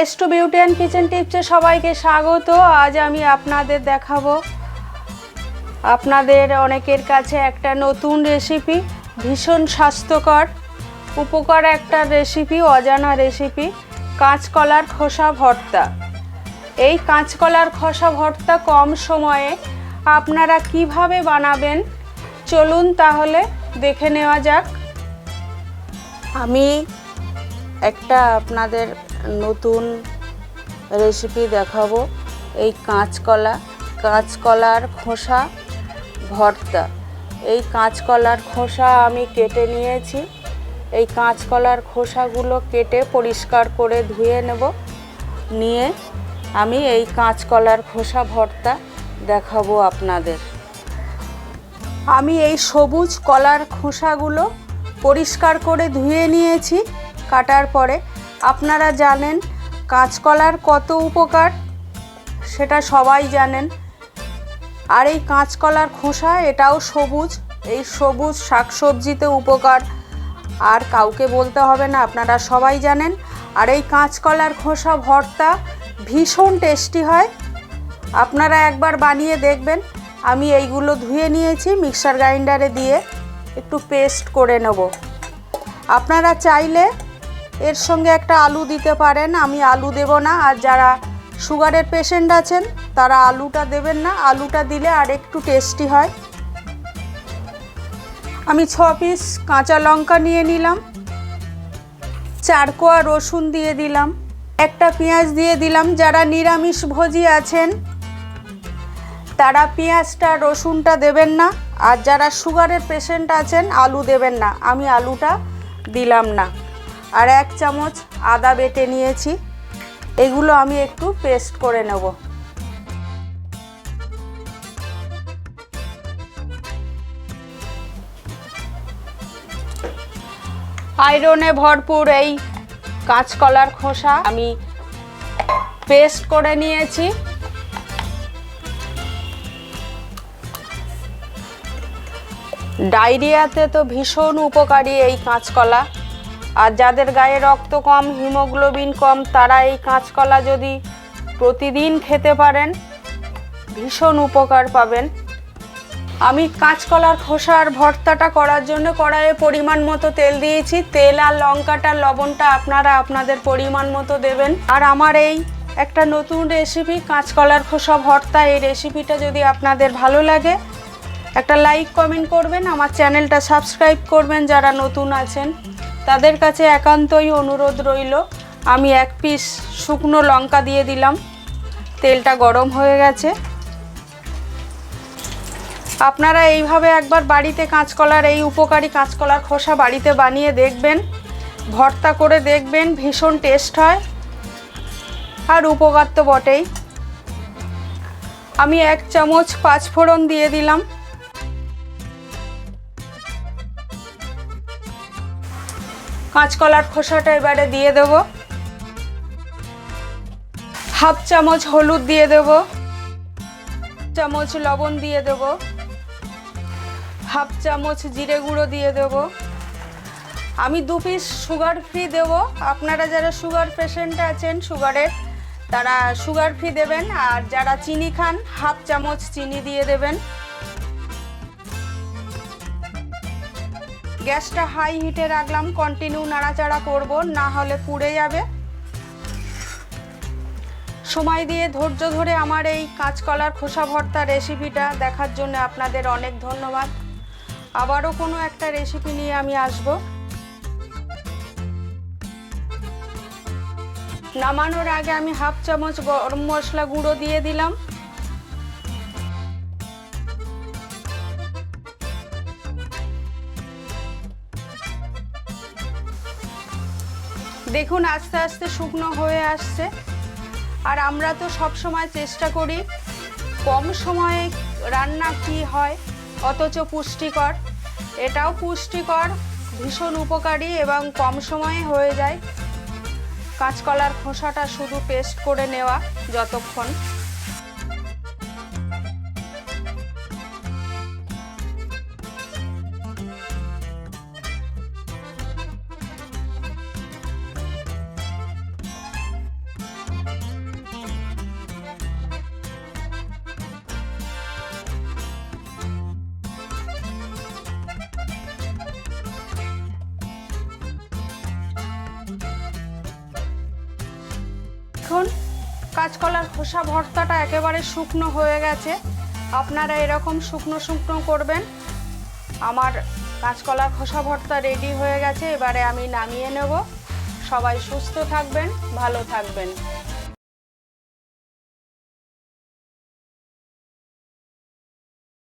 S two beauty and kitchen টিপসে সবাইকে স্বাগত। আজ আমি আপনাদের দেখাবো আপনাদের অনেকের কাছে একটা নতুন রেসিপি ভীষণ স্বাস্থ্যকর, উপকার একটা রেসিপি অজানা রেসিপি কাঁচকলার খোসা ভর্তা। এই কাঁচকলার খোসা ভর্তা কম সময়ে আপনারা কীভাবে বানাবেন? চলুন তাহলে দেখে নেওয়া যাক। আমি একটা আপনাদের নতুন রেসিপি দেখাবো। এই কাঁচকলা, কাঁচকলার খোসা, ভর্তা। এই কাঁচকলার খোসা আমি কেটে নিয়েছি। এই কাঁচকলার খোসাগুলো কেটে পরিষ্কার করে ধুয়ে নেব। নিয়ে আমি এই কাঁচকলার খোসা, ভর্তা দেখাবো আপনাদের। আমি এই সবুজ কলার খোসাগুলো পরিষ্কার করে ধুয়ে নিয়েছি। কাটার পরে আপনারা জানেন কাঁচকলার কত উপকার? সেটা সবাই জানেন। আর এই কাঁচকলার খোসা, এটাও সবুজ। এই সবুজ শাকসবজিতে উপকার। আর কাউকে বলতে হবে না, আপনারা সবাই জানেন। আর এই কাঁচকলার খোসা ভর্তা ভীষণ টেস্টি হয়। আপনারা একবার বানিয়ে দেখবেন। আমি এইগুলো ধুয়ে নিয়েছি মিক্সার গ্রাইন্ডারে দিয়ে। একটু পেস্ট করে নেব। আপনারা চাইলে এর সঙ্গে একটা আলু দিতে পারেন, আমি আলু দেব না। আর যারা সুগারের পেশেন্ট আছেন, তারা আলুটা দেবেন না। আলুটা দিলে আর একটু টেস্টি হয়। আমি ছ পিস কাঁচা লঙ্কা নিয়ে নিলাম। চার কোয়া রসুন দিয়ে দিলাম। একটা পেঁয়াজ দিয়ে দিলাম। যারা নিরামিষ ভোজি আছেন, তারা পেঁয়াজটা, রসুনটা দেবেন না। আর যারা সুগারের পেশেন্ট আছেন, আলু দেবেন না। আমি আলুটা দিলাম না। আর এক চামচ আদা বেটে নিয়েছি। এগুলো আমি একটু পেস্ট করে নেব। আয়রনে ভরপুর এই কাঁচকলার খোসা আমি পেস্ট করে নিয়েছি। ডায়রিয়াতে তো ভীষণ উপকারী এই কাঁচকলা। আর যাদের গায়ে রক্ত কম, হিমোগ্লোবিন কম, তারা এই কাঁচকলা যদি প্রতিদিন খেতে পারেন, ভীষণ উপকার পাবেন। আমি কাঁচকলার খোসার ভর্তাটা করার জন্য কড়াইয়ে পরিমাণ মতো তেল দিয়েছি। তেল আর লঙ্কাটা, লবণটা আপনারা আপনাদের পরিমাণ মতো দেবেন। আর আমার এই একটা নতুন রেসিপি কাঁচকলার খোসা, ভর্তা, এই রেসিপিটা যদি আপনাদের ভালো লাগে, একটা লাইক কমেন্ট করবেন, আমার চ্যানেলটা সাবস্ক্রাইব করবেন যারা নতুন আছেন। তাদের কাছে একান্তই অনুরোধ রইল, আমি এক পিস শুকনো লঙ্কা দিয়ে দিলাম। তেলটা গরম হয়ে গেছে। আপনারা এইভাবে একবার বাড়িতে কাঁচকলার, এই উপকারী কাঁচকলার খোসা বাড়িতে বানিয়ে দেখবেন, ভর্তা করে দেখবেন, ভীষণ টেস্ট হয় আর উপকার তো বটেই। আমি এক চামচ পাঁচফোড়ন দিয়ে দিলাম। কাঁচকলার খোসাটা এবারে দিয়ে দেব। হাফ চামচ হলুদ দিয়ে দেব। চামচ লবণ দিয়ে দেব। হাফ চামচ জিরে গুঁড়ো দিয়ে দেব। আমি দু পিস সুগার ফ্রি দেব। আপনারা যারা সুগার পেশেন্ট আছেন সুগারের তারা সুগার ফ্রি দেবেন। আর যারা চিনি খান, হাফ চামচ চিনি দিয়ে দেবেন। গ্যাসটা হাই হিটে রাখলাম কন্টিনিউ নাড়াচাড়া করব, না হলে পুড়ে যাবে। সময় দিয়ে ধৈর্য ধরে আমার এই কাঁচকলার খোসা ভর্তা রেসিপিটা দেখার জন্য আপনাদের অনেক ধন্যবাদ। আবারও কোনো একটা রেসিপি নিয়ে আমি আসব। নামানোর আগে আমি হাফ চামচ গরম মশলা গুঁড়ো দিয়ে দিলাম। দেখুন আস্তে আস্তে শুকনো হয়ে আসছে। আর আমরা তো সব সময় চেষ্টা করি, কম সময়ে রান্না কি হয়, অথচ পুষ্টিকর। এটাও পুষ্টিকর, ভীষণ উপকারী এবং কম সময়ে হয়ে যায়। কাঁচকলার খোসাটা শুধু পেস্ট করে নেওয়া যতক্ষণ। দেখুন, কাঁচকলার খোসা ভর্তাটা একেবারে শুকনো হয়ে গেছে। আপনারা এরকম শুকনো শুকনো করবেন। আমার কাঁচকলার খোসা ভর্তা রেডি হয়ে গেছে, এবারে আমি নামিয়ে নেব। সবাই সুস্থ থাকবেন, ভালো থাকবেন।